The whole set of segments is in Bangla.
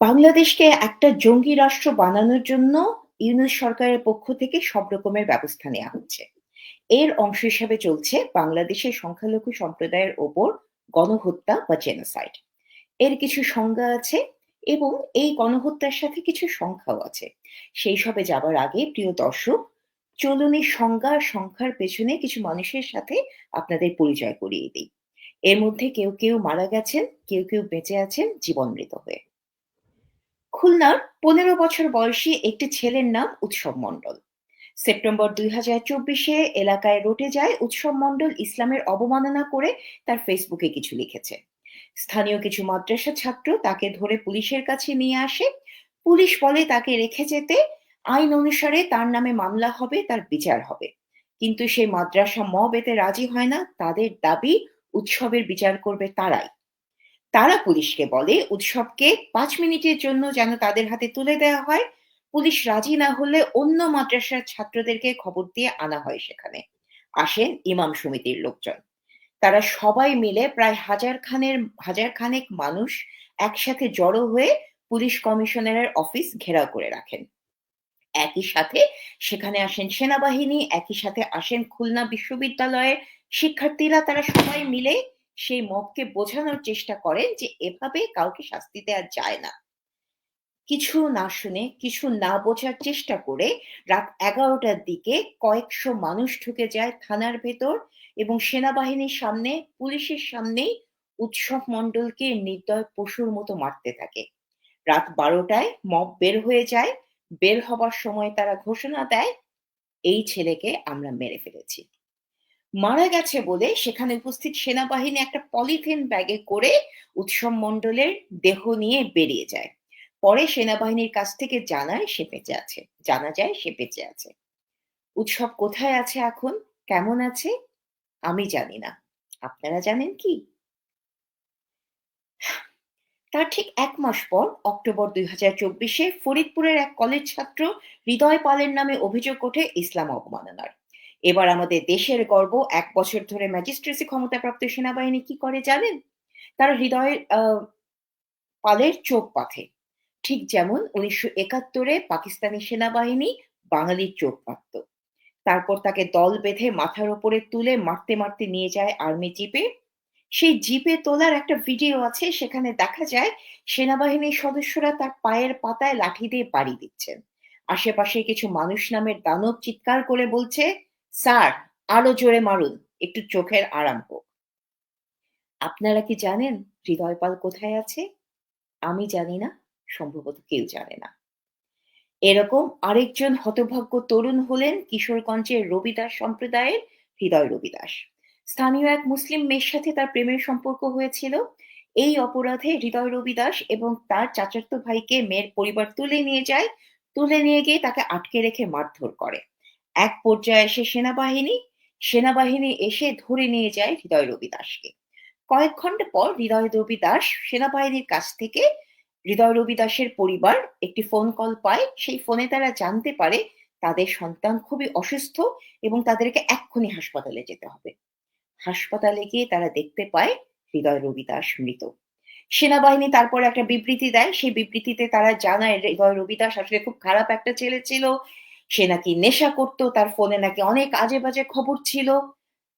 বাংলাদেশকে একটা জঙ্গি রাষ্ট্র বানানোর জন্য ইউনূস সরকারের পক্ষ থেকে সব রকমের ব্যবস্থা নেওয়া হচ্ছে। এর অংশ হিসাবে চলছে বাংলাদেশের সংখ্যালঘু সম্প্রদায়ের ওপর গণহত্যা বা জেনোসাইড। এর কিছু সংজ্ঞা আছে এবং এই গণহত্যার সাথে কিছু সংখ্যাও আছে। সেই সবে যাবার আগে প্রিয় দর্শক, চলুন সংজ্ঞা সংখ্যার পেছনে কিছু মানুষের সাথে আপনাদের পরিচয় করিয়ে দিই। এর মধ্যে কেউ, কেউ মারা গেছেন, কেউ, কেউ বেঁচে আছেন জীবনমৃত হয়ে। খুলনার পনেরো বছর বয়সী একটি ছেলের নাম উৎসব মণ্ডল। সেপ্টেম্বর দুই হাজার চব্বিশে এলাকায় রটে যায় উৎসব মণ্ডল ইসলামের অবমাননা করে তার ফেসবুকে কিছু লিখেছে। স্থানীয় কিছু মাদ্রাসা ছাত্র তাকে ধরে পুলিশের কাছে নিয়ে আসে। পুলিশ বলে তাকে রেখে যেতে আইন অনুসারে তার নামে মামলা হবে, তার বিচার হবে। কিন্তু সেই মাদ্রাসা মব এতে রাজি হয় না। তাদের দাবি উৎসবের বিচার করবে তারাই। তারা পুলিশকে বলে উৎসবকে পাঁচ মিনিটের জন্য যেন তাদের হাতে তুলে দেওয়া হয়। পুলিশ রাজি না হলে অন্য মাদ্রাসার ছাত্রদেরকে খবর দিয়ে আনা হয় সেখানে। আসেন ইমাম সমিতির লোকজন। তারা সবাই মিলে প্রায় হাজার খানের হাজার খানেক মানুষ একসাথে জড়ো হয়ে পুলিশ কমিশনারের অফিস ঘেরাও করে রাখেন। একই সাথে সেখানে আসেন সেনাবাহিনী, একই সাথে আসেন খুলনা বিশ্ববিদ্যালয়ের শিক্ষার্থীরা তারা সবাই মিলে সেই মবকে বোঝানোর চেষ্টা করেন যে এভাবে কাউকে শাস্তি দেয়া যায় না। কিছু না শুনে, কিছু না বোঝার চেষ্টা করে রাত ১১টার দিকে কয়েকশো মানুষ ঢুকে যায় থানার ভেতর এবং সেনাবাহিনীর সামনে, পুলিশের সামনেই উৎসব মণ্ডলকে নির্দয় পশুর মতো মারতে থাকে। রাত ১২টায় মব বের হয়ে যায়। বের হবার সময় তারা ঘোষণা দেয়, এই ছেলেকে আমরা মেরে ফেলেছি। মারা গেছে বলে সেখানে উপস্থিত সেনাবাহিনী একটা পলিথিন ব্যাগে করে উৎসব মণ্ডলের দেহ নিয়ে বেরিয়ে যায়। পরে সেনাবাহিনীর কাছ থেকে জানায় সে বেঁচে আছে। জানা যায় সে বেঁচে আছে। উৎসব কোথায় আছে এখন? কেমন আছে? আমি জানি না। আপনারা জানেন কি? তার ঠিক এক মাস পর অক্টোবর দুই হাজার চব্বিশে ফরিদপুরের এক কলেজ ছাত্র হৃদয় পালের নামে অভিযোগ ওঠে ইসলাম অবমাননার। এবার আমাদের দেশের গর্ব এক বছর ধরে ম্যাজিস্ট্রেসি ক্ষমতাপ্রাপ্ত সেনাবাহিনী কি করে জানেন? তারা হৃদয়ের পালের চোখ পাথে ঠিক যেমন উনিশশো একাত্তরে পাকিস্তানি সেনাবাহিনী বাঙালির চোখ বাঁধত। তারপর তাকে দল বেঁধে মাথার ওপরে তুলে মারতে মারতে নিয়ে যায় আর্মি জিপে। সেই জিপে তোলার একটা ভিডিও আছে সেখানে দেখা যায় সেনাবাহিনীর সদস্যরা তার পায়ের পাতায় লাঠি দিয়ে বাড়ি দিচ্ছেন। আশেপাশে কিছু মানুষ নামের দানব চিৎকার করে বলছে, স্যার আরও জোরে মারুন, একটু চোখের আরাম হোক। আপনারা কি জানেন হৃদয় পাল কোথায় আছে? আমি জানি না, সম্ভবত কেউ জানে না। এরকম আরেকজন হতভাগ্য তরুণ হলেন কিশোরগঞ্জের রবিদাস সম্প্রদায়ের হৃদয় রবিদাস। স্থানীয় এক মুসলিম মেয়ের সাথে তার প্রেমের সম্পর্ক হয়েছিল। এই অপরাধে হৃদয় রবিদাস এবং তার চাচাতো ভাইকে মেয়ের পরিবার তুলে নিয়ে যায়। তুলে নিয়ে গিয়ে তাকে আটকে রেখে মারধর করে। এক পর্যায়ে এসে সেনাবাহিনী, সেনাবাহিনী এসে ধরে নিয়ে যায় হৃদয় রবিদাসকে। কয়েক ঘণ্টা পর হৃদয় রবিদাস সেনাবাহিনীর কাছ থেকে হৃদয় রবিদাসের পরিবার একটি ফোন কল পায়। সেই ফোনে তারা জানতে পারে তাদের সন্তান খুবই অসুস্থ এবং তাদেরকে এক্ষুনি হাসপাতালে যেতে হবে। হাসপাতালে গিয়ে তারা দেখতে পায় হৃদয় রবিদাস মৃত। সেনাবাহিনী তারপরে একটা বিবৃতি দেয়। সেই বিবৃতিতে তারা জানায় হৃদয় রবিদাস আসলে খুব খারাপ একটা ছেলে ছিল। সে নাকি নেশা করত, তার ফোনে নাকি অনেক আজে-বাজে খবর ছিল।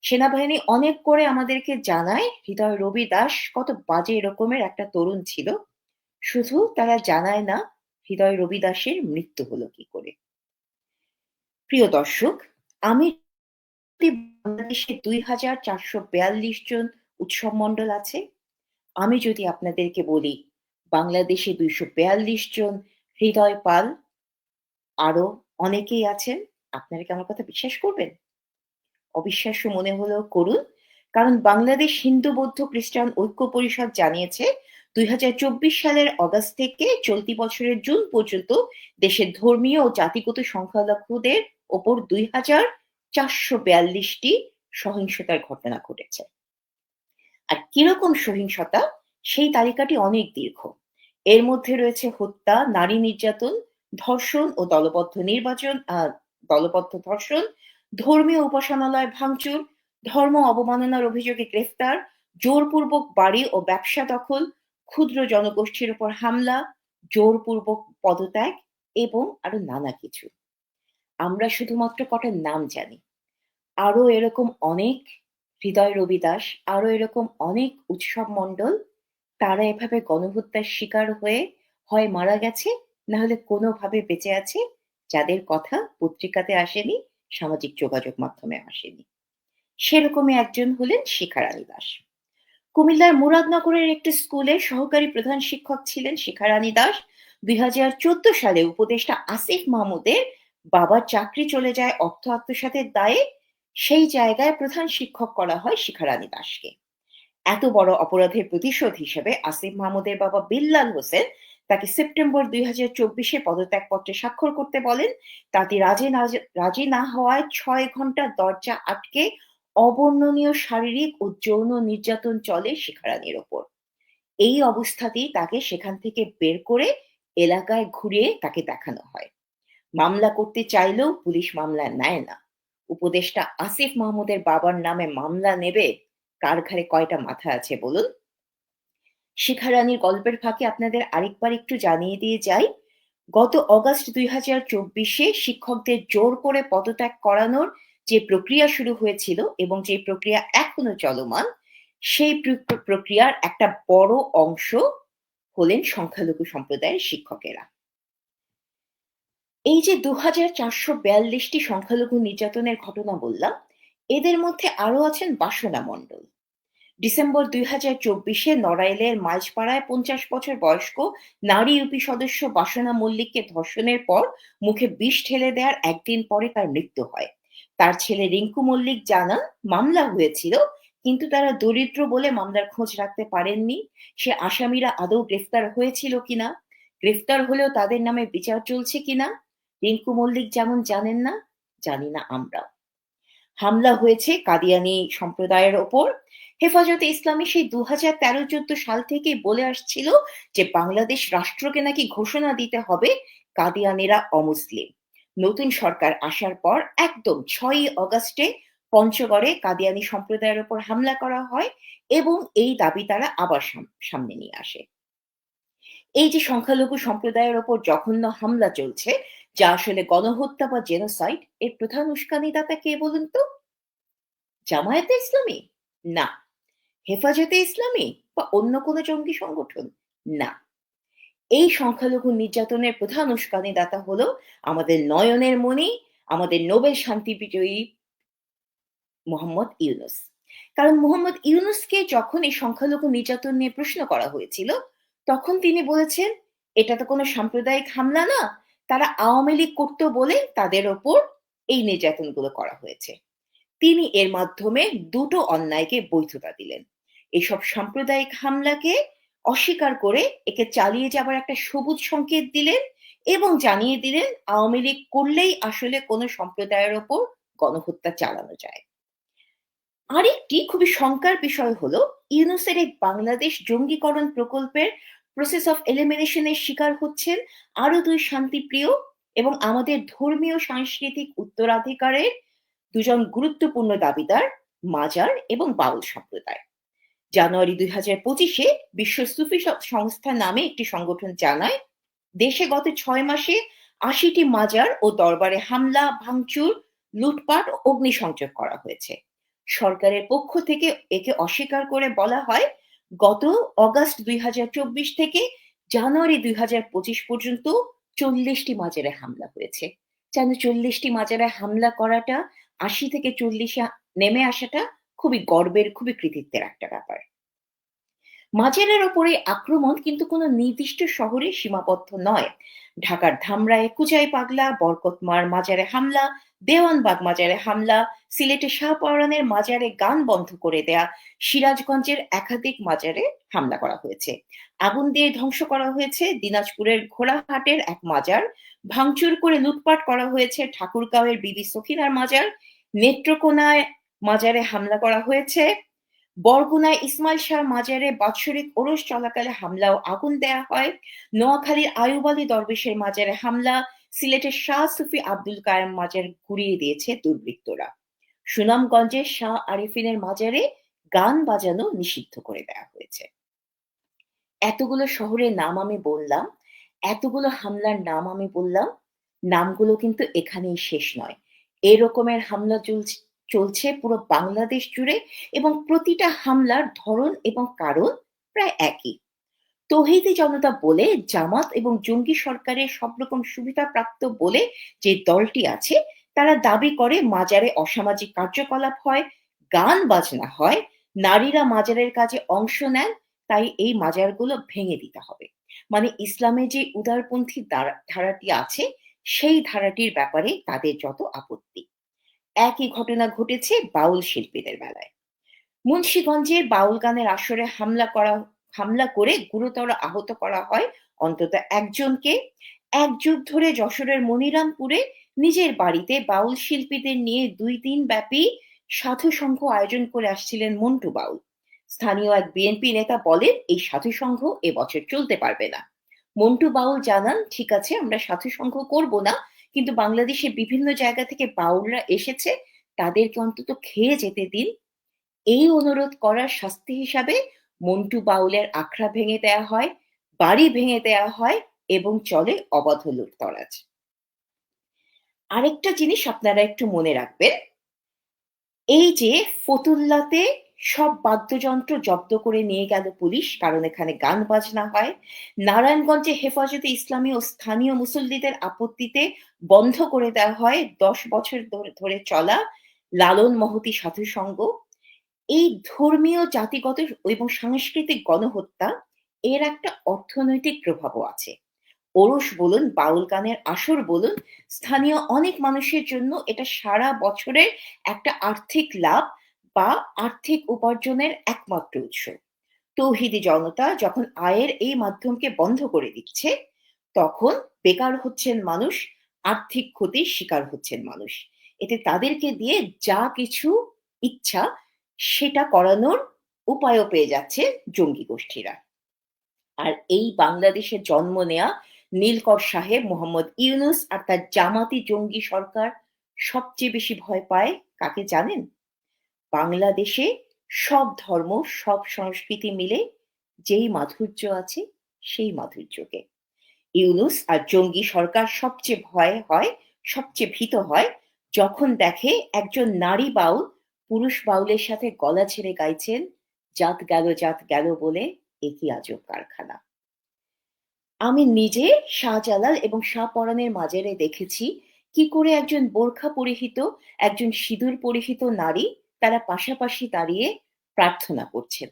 সেনাবাহিনী অনেক করে আমাদেরকে জানায় হৃদয় রবি দাস কত বাজে রকমের একটা তরুণ ছিল। শুধু তারা জানায় না হৃদয় রবি দাসের মৃত্যু হলো কি করে। প্রিয় দর্শক, আমি বাংলাদেশে ২,৪৪২ জন উৎসব মণ্ডল আছে। আমি যদি আপনাদেরকে বলি বাংলাদেশে ২৪২ জন হৃদয় পাল, আরও অনেকেই আছেন, আপনারা কি আমার কথা বিশ্বাস করবেন? অবিশ্বাস্য মনে হলেও করুন। কারণ বাংলাদেশ হিন্দু বৌদ্ধ খ্রিস্টান ঐক্য পরিষদ জানিয়েছে ২০২৪ সালের অগাস্ট থেকে চলতি বছরের জুন পর্যন্ত দেশের ধর্মীয় ও জাতিগত সংখ্যালঘুদের ওপর দুই হাজার চারশো বিয়াল্লিশটি সহিংসতার ঘটনা ঘটেছে। আর কীরকম সহিংসতা সেই তালিকাটি অনেক দীর্ঘ। এর মধ্যে রয়েছে হত্যা, নারী নির্যাতন, ধর্ষণ ও দলবদ্ধ নির্বাচন দলবদ্ধ ধর্ষণ, ধর্মীয় উপাসনালয় ভাঙচুর, ধর্ম অবমাননার অভিযোগে গ্রেফতার, জোরপূর্বক বাড়ি ও ব্যবসা দখল, ক্ষুদ্র জনগোষ্ঠীর উপর হামলা, জোরপূর্বক পদত্যাগ এবং আরও নানা কিছু। আমরা শুধুমাত্র কটা নাম জানি। আরও এরকম অনেক হৃদয় রবিদাস, আরও এরকম অনেক উৎসব মণ্ডল তারা এভাবে গণহত্যার শিকার হয়ে হয় মারা গেছে, না হলে কোনোভাবে বেঁচে আছে, যাদের কথা পত্রিকাতে আসেনি, সামাজিক যোগাযোগ মাধ্যমে আসেনি। সেরকমই একজন হলেন শিখা রানী দাস। কুমিল্লার মুরাদনগরের একটি স্কুলে সহকারী প্রধান শিক্ষক ছিলেন শিখা রানী দাস। ২০১৪ সালে উপদেষ্টা আসিফ মাহমুদের বাবার চাকরি চলে যায় অর্থ আত্মসাতের দায়ে। সেই জায়গায় প্রধান শিক্ষক করা হয় শিখা রানী দাসকে। এত বড় অপরাধের প্রতিশোধ হিসেবে আসিফ মাহমুদের বাবা বিল্লাল হোসেন তাকে সেপ্টেম্বর ২০২৪ এ পদত্যাগপত্রে স্বাক্ষর করতে বলেন। তাতে রাজি না রাজি না হওয়ায় ছয় ঘণ্টা দরজা আটকে অবর্ণনীয় শারীরিক ও যৌন নির্যাতন চলে শিখা রানীর ওপর। এই অবস্থাতেই তাকে সেখান থেকে বের করে এলাকায় ঘুরিয়ে তাকে দেখানো হয়। মামলা করতে চাইলেও পুলিশ মামলা নেয় না। উপদেষ্টা আসিফ মাহমুদের বাবার নামে মামলা নেবে কার কয়টা মাথা আছে বলুন? শিখা রানীর গল্পের ফাঁকে আপনাদের আরেকবার একটু জানিয়ে দিয়ে যাই, গত অগাস্ট ২০২৪ এ শিক্ষকদের জোর করে পদত্যাগ করানোর যে প্রক্রিয়া শুরু হয়েছিল এবং যে প্রক্রিয়া এখনও চলমান, সেই প্রক্রিয়ার একটা বড় অংশ হলেন সংখ্যালঘু সম্প্রদায়ের শিক্ষকেরা। এই যে দু হাজার চারশো বিয়াল্লিশটি সংখ্যালঘু নির্যাতনের ঘটনা বললাম, এদের মধ্যে আরও আছেন বাসনা মণ্ডল। ডিসেম্বর দুই হাজার চব্বিশে নড়াইলের মাঝপাড়ায় ৫০ বছর বয়স্ক নারী ইউপি সদস্য বাসনা মল্লিককে ধর্ষণের পর মুখে বিষ ঠেলে দেওয়ার একদিন পরে তার মৃত্যু হয়। তার ছেলে রিঙ্কু মল্লিক জানান, মামলা হয়েছিল, কিন্তু তারা দরিদ্র বলে মামলার খোঁজ রাখতে পারেননি। সে আসামিরা আদৌ গ্রেফতার হয়েছিল কিনা, গ্রেফতার হলেও তাদের নামে বিচার চলছে কিনা রিঙ্কু মল্লিক যেমন জানেন না, জানি না আমরাও। হামলা হয়েছে কাদিয়ানী সম্প্রদায়ের ওপর। হেফাজতে ইসলামী সেই ২০১৩-১৪ সাল থেকেই বলে আসছিল যে বাংলাদেশ রাষ্ট্রকে নাকি ঘোষণা দিতে হবে কাদিয়ানীরা অমুসলিম। নতুন সরকার আসার পর একদম ছয়ই অগাস্টে পঞ্চগড়ে কাদিয়ানি সম্প্রদায়ের ওপর হামলা করা হয় এবং এই দাবি তারা আবার সামনে নিয়ে আসে। এই যে সংখ্যালঘু সম্প্রদায়ের ওপর জঘন্য হামলা চলছে, যা আসলে গণহত্যা বা জেনোসাইড, এর প্রধান উস্কানিদাতা কে বলুন তো? জামায়াতে ইসলামী? না। হেফাজতে ইসলামী বা অন্য কোনো জঙ্গি সংগঠন? না। এই সংখ্যালঘু নির্যাতনের প্রধান উস্কানিদাতা হলো আমাদের নয়নের মণি, আমাদের নোবেল শান্তি বিজয়ী মোহাম্মদ ইউনুস। কারণ মোহাম্মদ ইউনুসকে যখন এই সংখ্যালঘু নির্যাতন নিয়ে প্রশ্ন করা হয়েছিল, তখন তিনি বলেছেন, এটা তো কোনো সাম্প্রদায়িক হামলা না, তারা আওয়ামী লীগ করত বলে তাদের ওপর এই নির্যাতনগুলো করা হয়েছে। তিনি এর মাধ্যমে দুটো অন্যায়কে বৈধতা দিলেন। এসব সাম্প্রদায়িক হামলাকে অস্বীকার করে একে চালিয়ে যাবার একটা সবুজ সংকেত দিলেন এবং জানিয়ে দিলেন আওয়ামী লীগ করলেই আসলে কোনো সম্প্রদায়ের ওপর গণহত্যা চালানো যায়। আরেকটি খুবই শঙ্কার বিষয় হলো, ইউনুসের এই বাংলাদেশ জঙ্গিকরণ প্রকল্পের প্রসেস অফ এলিমিনেশন এর শিকার হচ্ছেন আরও দুই শান্তিপ্রিয় এবং আমাদের ধর্মীয় সাংস্কৃতিক উত্তরাধিকারের দুজন গুরুত্বপূর্ণ দাবিদার মাজার এবং বাউল সম্প্রদায়। জানুয়ারি দুই হাজার পঁচিশে বিশ্ব সুফি সংস্থা নামে একটি সংগঠন জানায়, দেশে গত ছয় মাসে আশিটি মাজার ও দরবারে হামলা, ভাঙচুর, লুটপাট ও অগ্নিসংযোগ করা হয়েছে। সরকারের পক্ষ থেকে একে অস্বীকার করে বলা হয়, গত অগাস্ট দুই হাজার চব্বিশ থেকে জানুয়ারি দুই হাজার পঁচিশ পর্যন্ত চল্লিশটি মাজারে হামলা হয়েছে। যেন চল্লিশটি মাজারে হামলা করাটা আশি থেকে চল্লিশে নেমে আসাটা খুবই গর্বের, খুবই কৃতিত্বের একটা ব্যাপার। মাজারের ওপরে আক্রমণ কিন্তু কোনো নির্দিষ্ট শহরে সীমাবদ্ধ নয়। ঢাকার ধামরায় কুচাই পাগলা, বরকতমার মাজারে হামলা, দেওয়ানবাগ মাজারে হামলা, সিলেটের শাহপরানের মাজারে গান বন্ধ করে দেয়া, সিরাজগঞ্জের একাধিক মাজারে হামলা করা হয়েছে। আগুন দিয়ে ধ্বংস করা হয়েছে দিনাজপুরের ঘোড়াহাটের এক মাজার, ভাঙচুর করে লুটপাট করা হয়েছে ঠাকুরগাঁওয়ের বিবি সখিনার মাজার, নেত্রকোনায় মাজারে হামলা করা হয়েছে, বরগুনায় ইসমাইল শাহ মাজারে বাৎসরিক ওরস চলাকালে হামলা ও আগুন দেয়া হয়, নোয়াখালীর আয়ুব আলী দরবেশের মাজারে হামলা, সিলেটের শাহ সুফি আব্দুল কায়েম মাজার ঘুরিয়ে দিয়েছে দুর্বৃত্তরা। সুনামগঞ্জের শাহ আরিফিনের মাজারে গান বাজানো নিষিদ্ধ করে দেওয়া হয়েছে। এতগুলো শহরের নাম আমি বললাম, এতগুলো হামলার নাম আমি বললাম, নামগুলো কিন্তু এখানেই শেষ নয়। এরকমের হামলা চলছ চলছে পুরো বাংলাদেশ জুড়ে এবং প্রতিটা হামলার ধরন এবং কারণ প্রায় একই। তৌহিদি জনতা বলে জামাত এবং জঙ্গি সরকারের সব রকম সুবিধা প্রাপ্ত বলে যে দলটি আছে তারা দাবি করে মাজারে অসামাজিক কার্যকলাপ হয়, গান বাজনা হয়, নারীরা মাজারের কাজে অংশ নেন, তাই এই মাজারগুলো ভেঙে দিতে হবে। মানে ইসলামে যে উদারপন্থী ধারাটি আছে সেই ধারাটির ব্যাপারে তাদের যত আপত্তি। একই ঘটনা ঘটেছে বাউল শিল্পীদের বেলায়। মুন্সিগঞ্জের বাউল গানের আসরে হামলা করা হামলা করে গুরুতর আহত করা হয় অন্তত একজনকে। এক যুগ ধরে যশোরের মনিরামপুরে নিজের বাড়িতে বাউল শিল্পীদের নিয়ে ২ দিন ব্যাপী সাধু সংঘ আয়োজন করে আসছিলেন মন্টু বাউল। স্থানীয় এক বিএনপি নেতা বলেন, এই সাধু সংঘ এবছর চলতে পারবে না। মন্টু বাউল জানান, ঠিক আছে আমরা সাধু সংঘ করব না, কিন্তু বাংলাদেশের বিভিন্ন জায়গা থেকে বাউলরা এসেছে, তাদেরকে অন্তত খেয়ে যেতে দিন। এই অনুরোধ করার শাস্তি হিসাবে মন্টু বাউলের আখড়া ভেঙে দেয়া হয়, বাড়ি ভেঙে দেয়া হয় এবং চলে অবাধ লুটতরাজ। আরেকটা জিনিস আপনারা একটু মনে রাখবেন। এই যে ফতুল্লাতে সব বাদ্যযন্ত্র জব্দ করে নিয়ে গেল পুলিশ কারণ এখানে গান বাজনা হয়। নারায়ণগঞ্জে হেফাজতে ইসলামী ও স্থানীয় মুসল্লিদের আপত্তিতে বন্ধ করে দেওয়া হয় ১০ বছর ধরে ধরে চলা লালন মহতি সাধু সংঘ। এই ধর্মীয়, জাতিগত এবং সাংস্কৃতিক গণহত্যা এর একটা অর্থনৈতিক প্রভাবও আছে। ওরস বলুন, বাউল গানের আসর বলুন, স্থানীয় অনেক মানুষের জন্য এটা সারা বছরের একটা আর্থিক লাভ বা আর্থিক উপার্জনের একমাত্র উৎস। তৌহিদি জনতা যখন আয়ের এই মাধ্যমকে বন্ধ করে দিচ্ছে, তখন বেকার হচ্ছেন মানুষ, আর্থিক ক্ষতির শিকার হচ্ছেন মানুষ। এতে তাদেরকে দিয়ে যা কিছু ইচ্ছা সেটা করানোর উপায়ও পেয়ে যাচ্ছে জঙ্গি গোষ্ঠীরা। আর এই বাংলাদেশে জন্ম নেয়া নীলকর সাহেব মোহাম্মদ ইউনুস আর তার জামাতি জঙ্গি সরকার সবচেয়ে বেশি ভয় পায় কাকে জানেন? বাংলাদেশে সব ধর্ম, সব সংস্কৃতি মিলে যেই মাধুর্য আছে সেই মাধুর্যকে। ইউনুস আর জঙ্গি সরকার সবচেয়ে ভয় হয়, সবচেয়ে ভীত হয় যখন দেখে একজন নারী বাউল পুরুষ বাউলের সাথে গলা ছেড়ে গাইছেন, জাত গেল জাত গেল বলে এ কি আজব কারখানা। আমি নিজে শাহজালাল এবং শাহপরানের মাজারে দেখেছি কি করে একজন বোরখা পরিহিত, একজন সিঁদুর পরিহিত নারী তারা পাশাপাশি দাঁড়িয়ে প্রার্থনা করছেন।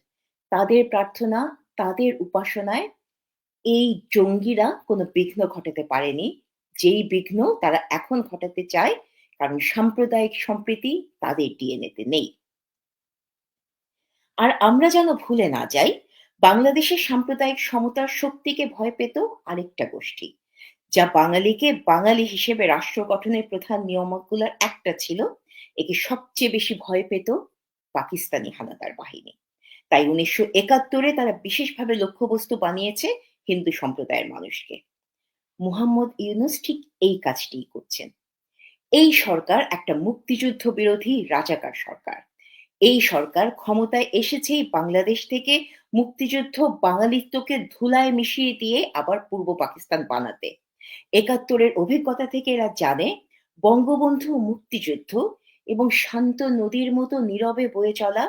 তাদের প্রার্থনা, তাদের উপাসনায় এই জঙ্গিরা কোনো বিঘ্ন ঘটাতে পারেনি। যেই বিঘ্ন তারা এখন ঘটাতে চায় কারণ সাম্প্রদায়িক সম্প্রীতি তাদের ডিএনএতে নেই। আর আমরা যেন ভুলে না যাই, বাংলাদেশের সাম্প্রদায়িক সমতার শক্তিকে ভয় পেত আরেকটা গোষ্ঠী, যা বাঙালিকে বাঙালি হিসেবে রাষ্ট্র গঠনের প্রধান নিয়ামকগুলোর একটা ছিল, একে সবচেয়ে বেশি ভয় পেত পাকিস্তানি হানাদার বাহিনী। তাই উনিশশো একাত্তরে তারা বিশেষভাবে লক্ষ্যবস্তু বানিয়েছে হিন্দু সম্প্রদায়ের মানুষকে। মুহাম্মদ ইউনুস ঠিক এই কাজটিই করছেন। এই সরকার একটা মুক্তিযুদ্ধ বিরোধী রাজাকার সরকার। এই সরকার ক্ষমতায় এসেছেই বাংলাদেশ থেকে মুক্তিযুদ্ধ বাঙালিত্বকে ধুলায় মিশিয়ে দিয়ে আবার পূর্ব পাকিস্তান বানাতে। একাত্তরের অভিজ্ঞতা থেকে এরা জানে, বঙ্গবন্ধু মুক্তিযুদ্ধ এবং শান্ত নদীর মতো নীরবে বয়ে চলা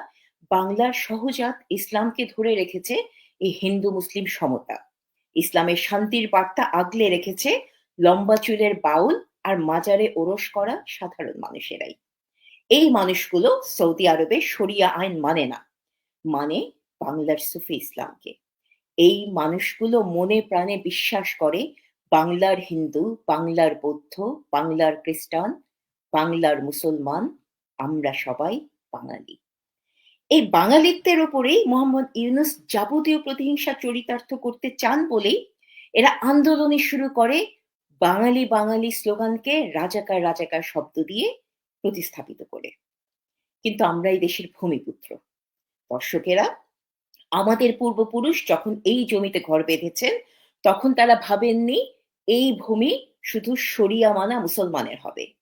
বাংলার সহজাত ইসলামকে ধরে রেখেছে এই হিন্দু মুসলিম সমতা। ইসলামের শান্তির বার্তা আগলে রেখেছে লম্বা চুলের বাউল আর মাজারে ওরস করা সাধারণ মানুষেরাই। এই মানুষগুলো সৌদি আরবে শরিয়া আইন মানে না। মানে বাংলার সুফি ইসলামকে। এই মানুষগুলো মনে প্রাণে বিশ্বাস করে বাংলার হিন্দু, বাংলার বৌদ্ধ, বাংলার খ্রিস্টান, বাংলার মুসলমান আমরা সবাই বাঙালি। এই বাঙালিত্বের ওপরেই মোহাম্মদ ইউনুস যাবতীয় প্রতিহিংসা চরিতার্থ করতে চান বলেই এরা আন্দোলনে শুরু করে বাঙালি, বাঙালি স্লোগানকে রাজাকার, রাজাকার শব্দ দিয়ে প্রতিস্থাপিত করে। কিন্তু আমরা এই দেশের ভূমিপুত্র। দর্শকেরা, আমাদের পূর্বপুরুষ যখন এই জমিতে ঘর বেঁধেছেন, তখন তারা ভাবেননি এই ভূমি শুধু শরিয়া মানা মুসলমানের হবে।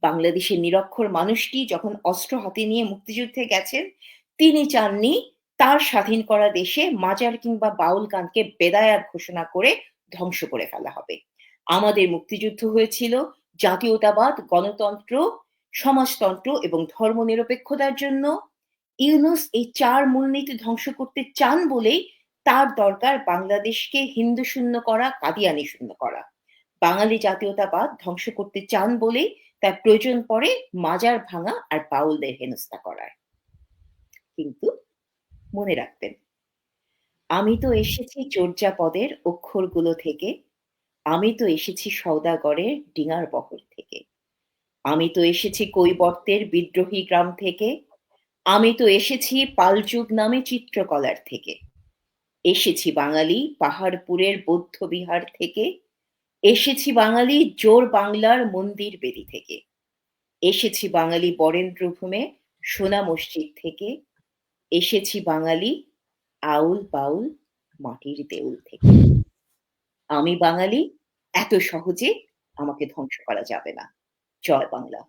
বাংলাদেশের নিরক্ষর মানুষটি যখন অস্ত্র হাতে নিয়ে মুক্তিযুদ্ধে গেছেন, তিনি চাননি তার স্বাধীন করা দেশে মাজার কিংবা বাউল গানকে বেদায়াত ঘোষণা করে ধ্বংস করে ফেলা হবে। আমাদের মুক্তিযুদ্ধ হয়েছিল জাতীয়তাবাদ, গণতন্ত্র, সমাজতন্ত্র এবং ধর্মনিরপেক্ষতার জন্য। ইউনূস এই ৪ মূলনীতি ধ্বংস করতে চান বলেই তার দরকার বাংলাদেশকে হিন্দু শূন্য করা, কাদিয়ানি শূন্য করা। বাঙালি জাতীয়তাবাদ ধ্বংস করতে চান বলেই তার প্রয়োজন পড়ে মাজার ভাঙা আর বাউলদের হেনস্থা করার। কিন্তু মনে রাখবেন, আমি তো এসেছি চর্যাপদের অক্ষরগুলো থেকে, আমি তো এসেছি সওদাগরের ডিঙার বহর থেকে। আমি তো এসেছি কৈবর্তের বিদ্রোহী গ্রাম থেকে, আমি তো এসেছি পালযুগ নামে চিত্রকলার থেকে। এসেছি বাঙালি পাহাড়পুরের বৌদ্ধ বিহার থেকে, এসেছি বাঙালি জোর বাংলার মন্দির বেদি থেকে। এসেছি বাঙালি বরেন্দ্রভূমে সোনা মসজিদ থেকে, এসেছি বাঙালি আউল-বাউল মাটির দেউল থেকে। আমি বাঙালি, এত সহজে আমাকে ধ্বংস করা যাবে না। জয় বাংলা।